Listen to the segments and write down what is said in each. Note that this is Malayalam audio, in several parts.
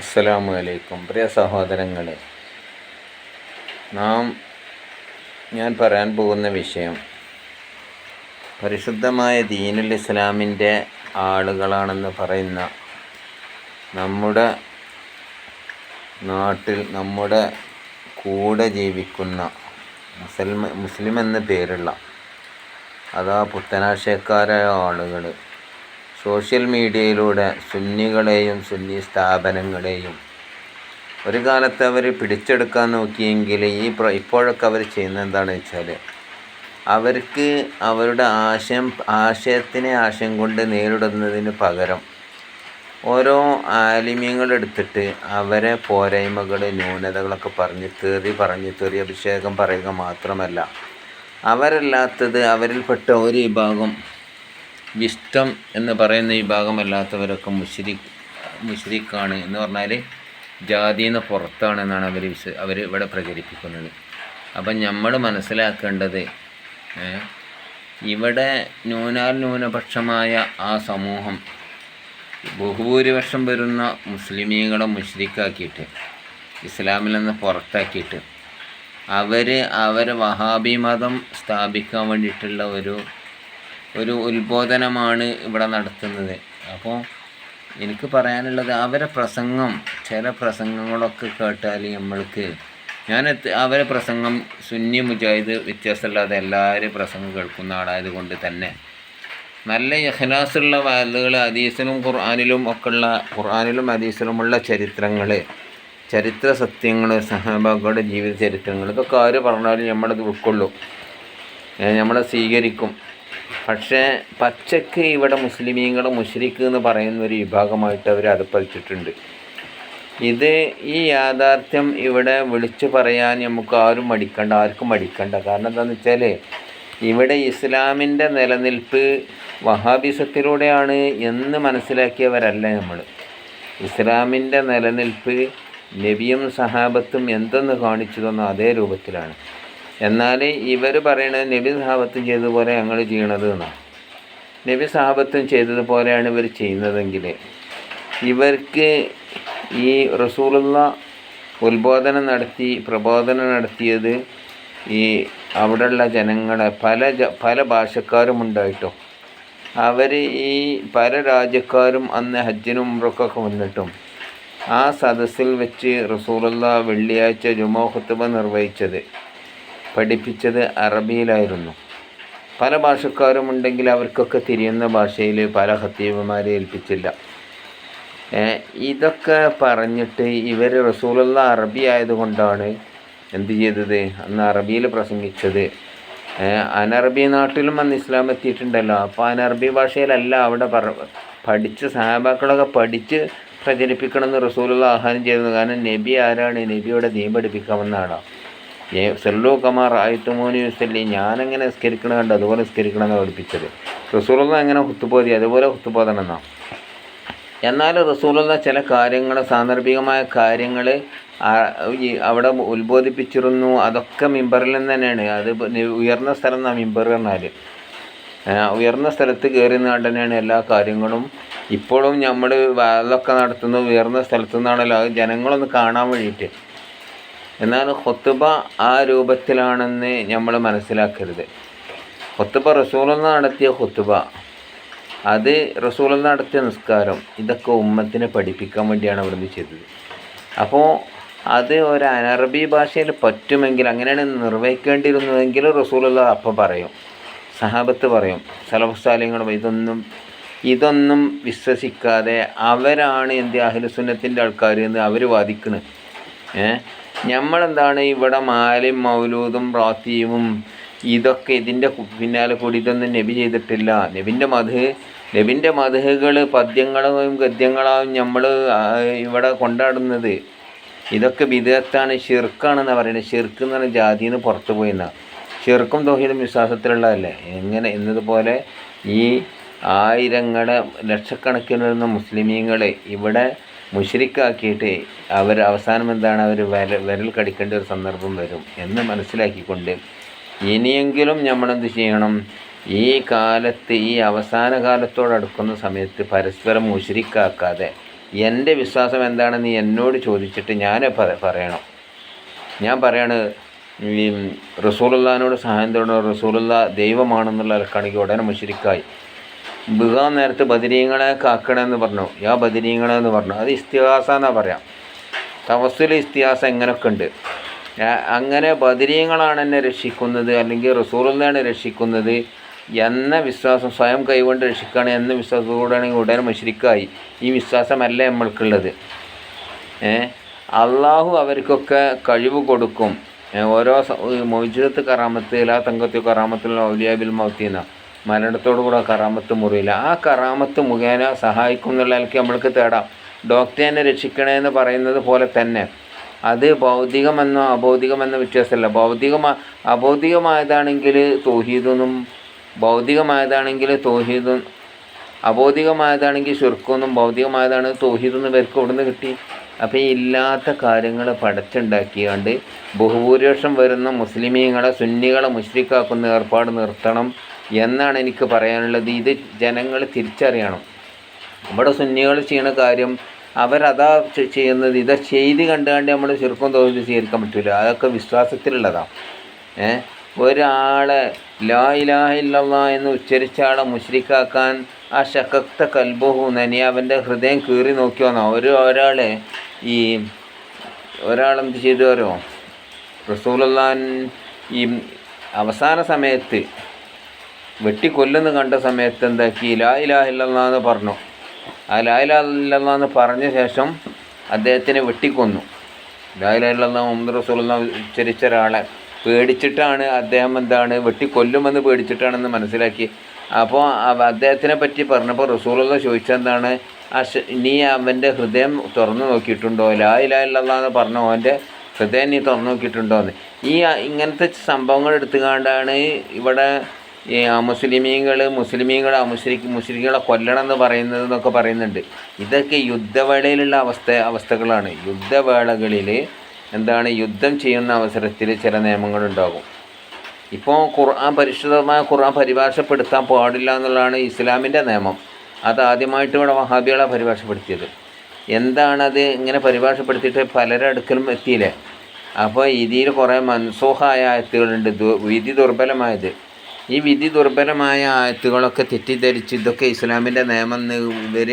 അസ്സലാമു അലൈക്കും. പ്രിയ സഹോദരങ്ങളെ നാം ഞാൻ പറയാൻ പോകുന്ന വിഷയം പരിശുദ്ധമായ ദീനുൽ ഇസ്ലാമിന്റെ ആളുകളാണെന്ന് പറയുന്ന നമ്മുടെ നാട്ടിൽ നമ്മുടെ കൂടെ ജീവിക്കുന്ന മുസൽമ മുസ്ലിം എന്ന പേരുള്ള അതാ പുത്തനാശയക്കാരായ ആളുകൾ സോഷ്യൽ മീഡിയയിലൂടെ സുന്നികളെയും സുന്നി സ്ഥാപനങ്ങളെയും ഒരു കാലത്ത് അവർ പിടിച്ചെടുക്കാൻ നോക്കിയെങ്കിൽ ഈ ഇപ്പോഴൊക്കെ അവർ ചെയ്യുന്നത് എന്താണെന്ന് വെച്ചാൽ അവർക്ക് അവരുടെ ആശയം ആശയത്തിനെ ആശയം കൊണ്ട് നേരിടുന്നതിന് പകരം ഓരോ ആലിമ്യങ്ങളെടുത്തിട്ട് അവരെ പോരായ്മകൾ ന്യൂനതകളൊക്കെ പറഞ്ഞ് തെറി പറഞ്ഞ് തെറി അഭിഷേകം പറയുക മാത്രമല്ല അവരല്ലാത്തത് അവരിൽപ്പെട്ട ഒരു വിഭാഗം വിഷ്ടം എന്ന് പറയുന്ന വിഭാഗമല്ലാത്തവരൊക്കെ മുഷിരി മുഷിരിക്കാണ് എന്ന് പറഞ്ഞാൽ ജാതിയിൽ നിന്ന് പുറത്താണ് എന്നാണ് അവർ വിശ്വ അവർ ഇവിടെ പ്രചരിപ്പിക്കുന്നത്. അപ്പം നമ്മൾ മനസ്സിലാക്കേണ്ടത് ഇവിടെ ന്യൂനാൽ ന്യൂനപക്ഷമായ ആ സമൂഹം ബഹുഭൂരിപക്ഷം വരുന്ന മുസ്ലിമീങ്ങളെ മുഷ്രിക്കാക്കിയിട്ട് ഇസ്ലാമിൽ നിന്ന് പുറത്താക്കിയിട്ട് അവർ അവരെ വഹാബി മതം സ്ഥാപിക്കാൻ വേണ്ടിയിട്ടുള്ള ഒരു ഒരു ഉത്ബോധനമാണ് ഇവിടെ നടത്തുന്നത്. അപ്പോൾ എനിക്ക് പറയാനുള്ളത് അവരെ പ്രസംഗം ചില പ്രസംഗങ്ങളൊക്കെ കേട്ടാൽ നമ്മൾക്ക് ഞാൻ എത്തി അവരെ പ്രസംഗം സുന്നി മുജാഹിദ് വ്യത്യാസമില്ലാതെ എല്ലാവരും പ്രസംഗം കേൾക്കുന്ന ആളായത് കൊണ്ട് തന്നെ നല്ല ഇഖ്ലാസുള്ള വാലുകൾ ഹദീസിലും ഖുർആാനിലും ഒക്കെയുള്ള ഖുർആാനിലും ഹദീസിലുമുള്ള ചരിത്രങ്ങൾ ചരിത്ര സത്യങ്ങൾ സഹാബാക്കളുടെ ജീവിത ചരിത്രങ്ങൾ ഇതൊക്കെ ആര് പറഞ്ഞാലും നമ്മളത് ഉൾക്കൊള്ളും. നമ്മളെ സ്വീകരിക്കും. പക്ഷേ പച്ചക്ക് ഇവിടെ മുസ്ലിമീങ്ങൾ മുഷരിക്ക് എന്ന് പറയുന്ന ഒരു വിഭാഗമായിട്ട് അവർ അത് പതിച്ചിട്ടുണ്ട് ഇത് ഈ യാഥാർത്ഥ്യം ഇവിടെ വിളിച്ചു പറയാൻ നമുക്ക് ആരും മടിക്കണ്ട ആർക്കും മടിക്കണ്ട. കാരണം എന്താണെന്ന് വെച്ചാൽ ഇവിടെ ഇസ്ലാമിന്റെ നിലനിൽപ്പ് വഹാബിസത്തിലൂടെയാണ് എന്ന് മനസ്സിലാക്കിയവരല്ല നമ്മൾ ഇസ്ലാമിന്റെ നിലനിൽപ്പ് നബിയും സഹാബത്തും എന്തെന്ന് കാണിച്ചു തന്ന അതേ രൂപത്തിലാണ്. എന്നാൽ ഇവർ പറയണത് നബി സഹാബത്തും ചെയ്തതുപോലെ ഞങ്ങൾ ചെയ്യണത് എന്നാണ് നബി സഹാബത്തും ചെയ്തതുപോലെയാണ് ഇവർ ചെയ്യുന്നതെങ്കിൽ ഇവർക്ക് ഈ റസൂലുള്ള ഉത്ബോധനം നടത്തി പ്രബോധനം നടത്തിയത് ഈ അവിടെയുള്ള ജനങ്ങളെ പല പല ഭാഷക്കാരും ഉണ്ടായിട്ടോ. അവർ ഈ പല രാജ്യക്കാരും അന്ന് ഹജ്ജിനും ഉമ്രക്കൊക്കെ വന്നിട്ടും ആ സദസ്സിൽ വെച്ച് റസൂലുള്ള വെള്ളിയാഴ്ച ജുമോ ഖുത്തുബ നിർവഹിച്ചത്. പഠിപ്പിച്ചത് അറബിയിലായിരുന്നു. പല ഭാഷക്കാരും ഉണ്ടെങ്കിൽ അവർക്കൊക്കെ തിരിയുന്ന ഭാഷയിൽ പല ഹത്തീബുമാരെ ഏൽപ്പിച്ചില്ല. ഇതൊക്കെ പറഞ്ഞിട്ട് ഇവർ റസൂലുള്ള അറബി ആയതുകൊണ്ടാണ് എന്ത് ചെയ്തത്? അന്ന് അറബിയിൽ പ്രസംഗിച്ചത്. അനറബി നാട്ടിലും അന്ന് ഇസ്ലാം എത്തിയിട്ടുണ്ടല്ലോ. അപ്പോൾ അനറബി ഭാഷയിലല്ല അവിടെ പറ പഠിച്ച് സഹാബാക്കളൊക്കെ പഠിച്ച് പ്രചരിപ്പിക്കണമെന്ന് റസൂലുള്ള ആഹ്വാനം ചെയ്തത്. കാരണം നബി ആരാണ്? നബിയുടെ നീ പഠിപ്പിക്കാമെന്നാണോ? ഏ സെല്ലു കമാർ ഞാനെങ്ങനെ സ്കരിക്കണം കണ്ട്? അതുപോലെ സ്കരിക്കണമെന്ന് എന്ന് പഠിപ്പിച്ചത്. റസൂലുള്ള എങ്ങനെ ഹുത്തുപോതി അതുപോലെ ഹുത്തുബോധനം എന്നാണ് എന്നാൽ റസൂലുള്ള ചില കാര്യങ്ങൾ സാന്ദർഭികമായ കാര്യങ്ങൾ അവിടെ ഉത്ബോധിപ്പിച്ചിരുന്നു. അതൊക്കെ മിമ്പറിൽ നിന്ന് തന്നെയാണ് അത് ഉയർന്ന സ്ഥലം എന്നാണ് മിമ്പർ പറഞ്ഞാൽ ഉയർന്ന സ്ഥലത്ത് കയറി തന്നെയാണ് എല്ലാ കാര്യങ്ങളും. ഇപ്പോഴും നമ്മൾ അതൊക്കെ നടത്തുന്നത് ഉയർന്ന സ്ഥലത്തു നിന്നാണല്ലോ അത് ജനങ്ങളൊന്ന് കാണാൻ വേണ്ടിയിട്ട്. എന്നാൽ ഹൊത്തുബ ആ രൂപത്തിലാണെന്ന് നമ്മൾ മനസ്സിലാക്കരുത്. ഹൊത്തുബ റസൂലെന്ന് നടത്തിയ ഹൊത്തുബ അത് റസൂലെന്ന് നടത്തിയ നിസ്കാരം ഇതൊക്കെ ഉമ്മത്തിനെ പഠിപ്പിക്കാൻ വേണ്ടിയാണ് അവിടുന്ന് ചെയ്തത്. അപ്പോൾ അത് ഒരു അനറബി ഭാഷയിൽ പറ്റുമെങ്കിൽ അങ്ങനെയാണ് നിർവഹിക്കേണ്ടിയിരുന്നതെങ്കിൽ റസൂലുള്ള അപ്പം പറയും സഹാബത്ത് പറയും സലഫുസാലിങ്ങളും ഇതൊന്നും ഇതൊന്നും വിശ്വസിക്കാതെ അവരാണ് എന്ത് അഹിലുസുന്നത്തിന്റെ ആൾക്കാർ എന്ന് അവർ വാദിക്കുന്നത് ഏ നമ്മളെന്താണ് ഇവിടെ മാലും മൗലൂദും റാത്തീവും ഇതൊക്കെ ഇതിന്റെ പിന്നാലെ കൂടി ഇതൊന്നും നബി ചെയ്തിട്ടില്ല. നബിന്റെ മധു നബിന്റെ മധുകൾ പദ്യങ്ങളും ഗദ്യങ്ങളാവും നമ്മൾ ഇവിടെ കൊണ്ടാടുന്നത്. ഇതൊക്കെ വിധേയത്താണ് ഷിർക്കാണെന്നാണ് പറയുന്നത് ഷിർക്ക് എന്ന് പറഞ്ഞാൽ ജാതിയിൽ നിന്ന് പുറത്തു പോയിന്ന. ഷിർക്കും തോഹീദും വിശ്വാസത്തിലുള്ളതല്ലേ? എങ്ങനെ എന്നതുപോലെ ഈ ആയിരങ്ങളെ ലക്ഷക്കണക്കിന് വരുന്ന മുസ്ലിമീങ്ങളെ ഇവിടെ മുഷരിക്കാക്കിയിട്ട് അവർ അവസാനം എന്താണ് അവർ വിരൽ വിരൽ കടിക്കേണ്ട ഒരു സന്ദർഭം വരും എന്ന് മനസ്സിലാക്കിക്കൊണ്ട് ഇനിയെങ്കിലും നമ്മളെന്ത് ചെയ്യണം? ഈ കാലത്ത് ഈ അവസാന കാലത്തോടടുക്കുന്ന സമയത്ത് പരസ്പരം മുഷരിക്കാക്കാതെ എന്റെ വിശ്വാസം എന്താണെന്ന് എന്നോട് ചോദിച്ചിട്ട് ഞാൻ പറ- പറയണം. ഞാൻ പറയാണ് ഈ റസൂലുള്ളഹാനോട് സഹായം തേടണം? റസൂലുള്ള ദൈവമാണെന്നുള്ള അലക്കാണെങ്കിൽ ഉടനെ മുഷിരിക്കായി. ബിഹാൻ നേരത്തെ ബദരീങ്ങളെ കാക്കണമെന്ന് പറഞ്ഞു. യാ ബദരീങ്ങളെ എന്ന് പറഞ്ഞു. അത് ഇസ്തിഹാസ എന്നാ പറയാം. തവസ്സിൽ ഇസ്തിഹാസം എങ്ങനെയൊക്കെ ഉണ്ട് അങ്ങനെ ബദരീങ്ങളാണ് എന്നെ രക്ഷിക്കുന്നത് അല്ലെങ്കിൽ റസൂറിനെയാണ് രക്ഷിക്കുന്നത് എന്ന വിശ്വാസം സ്വയം കൈകൊണ്ട് രക്ഷിക്കുകയാണ് എന്ന വിശ്വാസത്തോടാണെങ്കിൽ ഉടനെ മുഷിരിക്കായി. ഈ വിശ്വാസമല്ല നമ്മൾക്കുള്ളത്. അള്ളാഹു അവർക്കൊക്കെ കഴിവ് കൊടുക്കും. ഓരോ മൊയ്ജത്ത് കറാമത്ത് എല്ലാ തങ്കത്തി കറാമത്തുള്ള ഔലിയാബിൽ മൗത്തീന മരണത്തോടു കൂടെ കറാമത്ത് മുറിയില്ല. ആ കറാമത്ത് മുഖേന സഹായിക്കും എന്നുള്ള നിലയ്ക്ക് നമ്മൾക്ക് തേടാം. ഡോക്ടറിനെ രക്ഷിക്കണേ എന്ന് പറയുന്നത് പോലെ തന്നെ. അത് ഭൗതികമെന്നോ അഭൗതികമെന്നോ വ്യത്യാസമല്ല. ഭൗതികമാ അഭൗതികമായതാണെങ്കിൽ തോഹീദൊന്നും ഭൗതികമായതാണെങ്കിൽ തോഹീദും അഭൗതികമായതാണെങ്കിൽ ശുർക്കൊന്നും ഭൗതികമായതാണ് തോഹീദെന്ന് പേർക്ക് ഇവിടുന്ന് കിട്ടി? അപ്പോൾ ഈ ഇല്ലാത്ത കാര്യങ്ങൾ പടച്ചുണ്ടാക്കിയാണ്ട് ബഹുഭൂരിപക്ഷം വരുന്ന മുസ്ലിമീങ്ങളെ സുന്നികളെ മുഷ്രിക്കാക്കുന്ന ഏർപ്പാട് നിർത്തണം. എന്നാണ് എനിക്ക് പറയാനുള്ളത്. ഇത് ജനങ്ങൾ തിരിച്ചറിയണം. നമ്മുടെ സുന്നികൾ ചെയ്യുന്ന കാര്യം അവരതാ ചെയ്യുന്നത് ഇതാ ചെയ്ത് കണ്ടുകൊണ്ട് നമ്മൾ ചെറുക്കം തോന്നി സ്വീകരിക്കാൻ പറ്റില്ല അതൊക്കെ വിശ്വാസത്തിലുള്ളതാണ് ഏ? ഒരാളെ ലാ ഇലാഹ ഇല്ലല്ലാ എന്ന് ഉച്ചരിച്ച ആളെ മുഷ്രിക്കാക്കാൻ ആ ശക്ത കൽബുഹു നനി അവന്റെ ഹൃദയം കീറി നോക്കിയോന്നോ ഒരു ഒരാളെ ഈ ഒരാളെന്ത് ചെയ്തു വരുമോ റസൂലുള്ള ഈ അവസാന സമയത്ത് വെട്ടിക്കൊല്ലുന്ന കണ്ട സമയത്ത് എന്താക്കി? ലാ പറഞ്ഞു. ആ ലാ പറഞ്ഞ ശേഷം അദ്ദേഹത്തിനെ വെട്ടിക്കൊന്നു. ലാ ഇലാഹ ഇല്ലല്ലാ മുഹമ്മദ് റസൂലെന്ന ഉച്ചരിച്ച ഒരാളെ പേടിച്ചിട്ടാണ് അദ്ദേഹം എന്താണ് വെട്ടിക്കൊല്ലുമെന്ന് പേടിച്ചിട്ടാണെന്ന് മനസ്സിലാക്കി. അപ്പോൾ അദ്ദേഹത്തിനെ പറ്റി പറഞ്ഞപ്പോൾ റസൂലുള്ള ചോദിച്ചെന്താണ് ആ നീ അവന്റെ ഹൃദയം തുറന്നു നോക്കിയിട്ടുണ്ടോ? ലാ പറഞ്ഞ അവന്റെ ഹൃദയം നീ തുറന്നു നോക്കിയിട്ടുണ്ടോ എന്ന് ഈ ഇങ്ങനത്തെ സംഭവങ്ങൾ എടുത്തുകൊണ്ടാണ് ഇവിടെ ഈ മുസ്ലിമീങ്ങൾ മുസ്ലിമീങ്ങളെ മുസ്ലിം മുസ്ലിങ്ങളെ കൊല്ലണം എന്ന് പറയുന്നത് എന്നൊക്കെ പറയുന്നുണ്ട്. ഇതൊക്കെ യുദ്ധവേളയിലുള്ള അവസ്ഥ അവസ്ഥകളാണ്. യുദ്ധവേളകളിൽ എന്താണ് യുദ്ധം ചെയ്യുന്ന അവസരത്തിൽ ചില നിയമങ്ങളുണ്ടാകും. ഇപ്പോൾ ഖുർആൻ പരിശുദ്ധമായ ഖുർആൻ പരിഭാഷപ്പെടുത്താൻ പാടില്ല എന്നുള്ളതാണ് ഇസ്ലാമിന്റെ നിയമം. അത് ആദ്യമായിട്ട് ഇവിടെ വഹാബികളെ പരിഭാഷപ്പെടുത്തിയത്. എന്താണത് ഇങ്ങനെ പരിഭാഷപ്പെടുത്തിയിട്ട് പലരുടെ അടുക്കലും എത്തിയില്ലേ? അപ്പോൾ ഇതിൽ കുറേ മൻസൂഹായ ആയത്തുകളുണ്ട്. വിധി ദുർബലമായത്. ഈ വിധി ദുർബലമായ ആയത്തുകളൊക്കെ തെറ്റിദ്ധരിച്ച് ഇതൊക്കെ ഇസ്ലാമിന്റെ നിയമം ഇവർ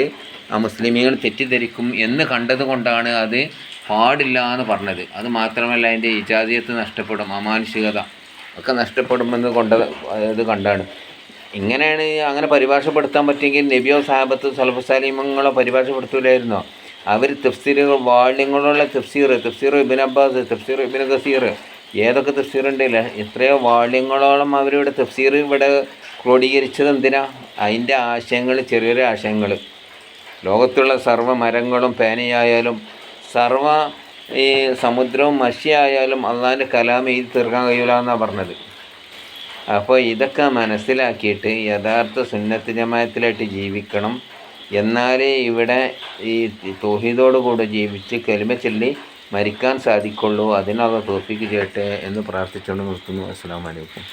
ആ മുസ്ലിമീങ്ങൾ തെറ്റിദ്ധരിക്കും എന്ന് കണ്ടതുകൊണ്ടാണ് അത് പാടില്ല എന്ന് പറഞ്ഞത്. അത് മാത്രമല്ല അതിന്റെ ഇജാതിയത്ത് നഷ്ടപ്പെടും അമാനുഷികത ഒക്കെ നഷ്ടപ്പെടുമെന്ന് കൊണ്ട ഇത് കണ്ടാണ്. ഇങ്ങനെയാണ് അങ്ങനെ പരിഭാഷപ്പെടുത്താൻ പറ്റിയെങ്കിൽ നബിയോ സാഹബത്ത് സലഫുസാലിമങ്ങളോ പരിഭാഷപ്പെടുത്തൂലായിരുന്നോ? അവർ തഫ്സീറുകൾ വാള്യങ്ങളുള്ള തഫ്സീർ തഫ്സീർ ഇബിൻ അബ്ബാസ് തഫ്സീർ ഇബിൻ ഗസീർ ഏതൊക്കെ തഫ്സീറുണ്ട് എത്രയോ വാള്യങ്ങളോളം അവരിവിടെ തഫ്സീർ ഇവിടെ ക്രോഡീകരിച്ചത് എന്തിനാ? അതിന്റെ ആശയങ്ങൾ ചെറിയ ആശയങ്ങൾ ലോകത്തുള്ള സർവ മരങ്ങളും പേനയായാലും സർവ ഈ സമുദ്രവും മഷിയായാലും അള്ളാന്റെ കലാം എഴുതി തീർക്കാൻ കഴിയില്ല എന്നാണ് പറഞ്ഞത്. അപ്പോൾ ഇതൊക്കെ മനസ്സിലാക്കിയിട്ട് യഥാർത്ഥ സുന്നത്ത് ജമായത്തിലായിട്ട് ജീവിക്കണം. എന്നാലേ ഇവിടെ ഈ തോഹീദോടുകൂടെ ജീവിച്ച് കലിമ ചൊല്ലി മരിക്കാൻ സാധിക്കുള്ളൂ അതിനുള്ള തോഫിക്ക് ചെയ്യട്ടെ എന്ന് പ്രാർത്ഥിച്ചുകൊണ്ട് നിർത്തുന്നു. അസ്സാം വലൈക്കും